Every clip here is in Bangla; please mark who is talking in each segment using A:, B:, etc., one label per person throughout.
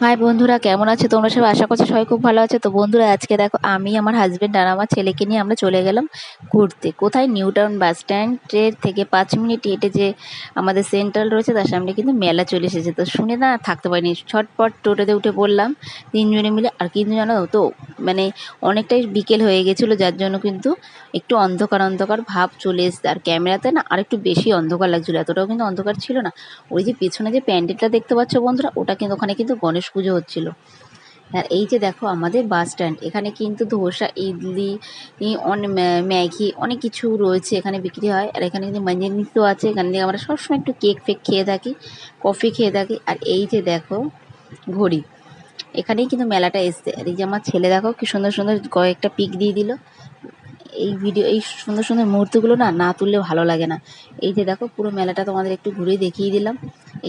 A: হাই বন্ধুরা, কেমন আছে? তোমরা সব আশা করছ সবাই খুব ভালো আছে। তো বন্ধুরা, আজকে দেখো, আমি আমার হাজব্যান্ড আর আমার ছেলেকে নিয়ে আমরা চলে গেলাম ঘুরতে। কোথায়? নিউ টাউন বাস স্ট্যান্ডের থেকে পাঁচ মিনিট হেঁটে যে আমাদের সেন্ট্রাল রয়েছে, তার সামনে কিন্তু মেলা চলে এসেছে। তো শুনে না, থাকতে পারিনি। ছটপট টোটোতে উঠে পড়লাম। তিনজনে মিলে, আর কিন্তু জানো তো মানে অনেকটাই বিকেল হয়ে গেছিল, যার জন্য কিন্তু একটু অন্ধকার অন্ধকার ভাব চলে এসছে। আর ক্যামেরাতে না আর একটু বেশি অন্ধকার লাগছিল, এতটাও কিন্তু অন্ধকার ছিল না। ওই যে পেছনে যে প্যান্ডেলটা দেখতে পাচ্ছ বন্ধুরা, ওটা কিন্তু ওখানে কিন্তু গণেশ পুজো হচ্ছিল। আর এই যে দেখো আমাদের বাস স্ট্যান্ড, এখানে কিন্তু ধোসা, ইডলি অনেক ম্যাগি অনেক কিছু রয়েছে এখানে বিক্রি হয়। আর এখানে কিন্তু মাঞ্জানিসও আছে, এখানে আমরা সবসময় একটু কেক ফেক খেয়ে থাকি, কফি খেয়ে থাকি। আর এই যে দেখো ঘড়ি এখানেই কিন্তু মেলাটা এসছে। আর এই যে আমার ছেলে দেখো কি সুন্দর সুন্দর কয়েকটা পিক দিয়ে দিল। এই ভিডিও এই সুন্দর সুন্দর মুহূর্তগুলো না না তুললে ভালো লাগে না। এই যে দেখো পুরো মেলাটা তোমাদের একটু ঘুরে দেখিয়ে দিলাম।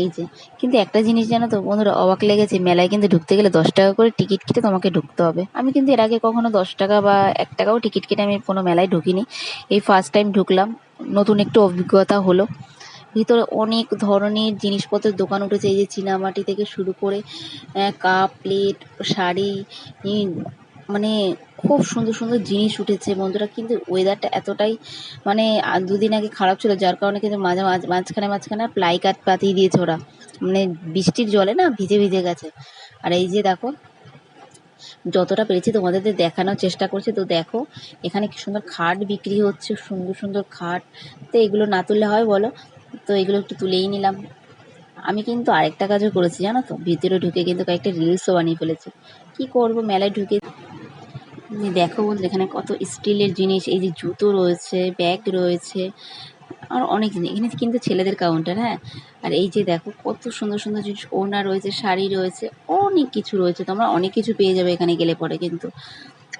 A: এই যে, কিন্তু একটা জিনিস জানো তো বন্ধুরা, অবাক লেগেছে, মেলায় কিন্তু ঢুকতে গেলে দশ টাকা করে টিকিট কেটে তোমাকে ঢুকতে হবে। আমি কিন্তু এর আগে কখনো দশ টাকা বা এক টাকাও টিকিট কেটে আমি কোনো মেলায় ঢুকিনি। এই ফার্স্ট টাইম ঢুকলাম, নতুন একটু অভিজ্ঞতা হলো। ভিতরে অনেক ধরনের জিনিসপত্রের দোকান উঠেছে, এই যে চীনামাটি থেকে শুরু করে কাপ, প্লেট, শাড়ি মানে খুব সুন্দর সুন্দর জিনিস উঠেছে বন্ধুরা। কিন্তু ওয়েদারটা এতটাই মানে দুদিন আগে খারাপ ছিল, যার কারণে কিন্তু মাঝে, মাঝ, মাঝখানে মাঝখানে প্লাই কাট পাতিয়ে দিয়েছে ওরা। মানে বৃষ্টির জলে না ভিজে ভিজে গেছে। আর এই যে দেখো, যতটা পেরেছি তোমাদের দেখানোর চেষ্টা করছি। তো দেখো, এখানে কি সুন্দর খাট বিক্রি হচ্ছে, সুন্দর সুন্দর খাট। তো এগুলো না তুললে হয় বলো? তো এগুলো একটু তুলেই নিলাম। আমি কিন্তু আরেকটা কাজও করেছি, জানো তো? ভিতরে ঢুকে কিন্তু কয়েকটা রিলসও বানিয়ে ফেলেছি। কি করব? মেলায় ঢুকে দেখো বন্ধু, এখানে কত স্টিলের জিনিস, এই যে জুতো রয়েছে ব্যাগ রয়েছে, আর অনেক জিনিস। এখানে কিন্তু ছেলেদের কাউন্টার হ্যাঁ? আর এই যে দেখো, কত সুন্দর সুন্দর জিনিস, ওড়না রয়েছে, শাড়ি রয়েছে, অনেক কিছু রয়েছে। তোমরা অনেক কিছু পেয়ে যাবে এখানে গেলে পরে কিন্তু।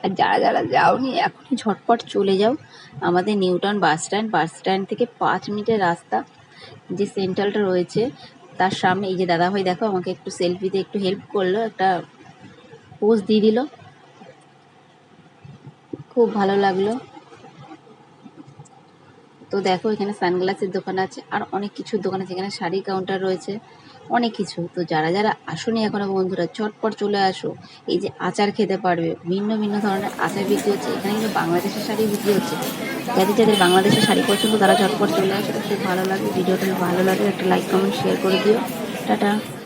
A: আর যারা যারা যাওনি, এখনই ঝটপট চলে যাও। আমাদের New Town bus stand bus stand থেকে পাঁচ মিনিটের রাস্তা। যে সেন্ট্রালটা রয়েছে, তার সামনে এই যে দাদাভাই দেখো আমাকে একটু সেলফিতে একটু হেল্প করল, একটা পোজ দিয়ে দিল। খুব ভালো লাগল। তো দেখো এখানে সানগ্লাসের দোকান আছে, আর অনেক কিছু দোকান আছে, এখানে শাড়ি কাউন্টার রয়েছে। অনেক কিছু। তো যারা যারা আসুনি এখনও বন্ধুরা, চটপট চলে আসো। এই যে আচার খেতে পারবে, ভিন্ন ভিন্ন ধরনের আচার বিক্রি হচ্ছে। এখানে কিন্তু বাংলাদেশের শাড়ি বিক্রি হচ্ছে। যাদের যাদের বাংলাদেশের শাড়ি পছন্দ, তারা চটপট চলে আসে। খুব ভালো লাগে ভিডিওটা ভালো লাগে, একটা লাইক কমেন্ট শেয়ার করে দিও। টাটা।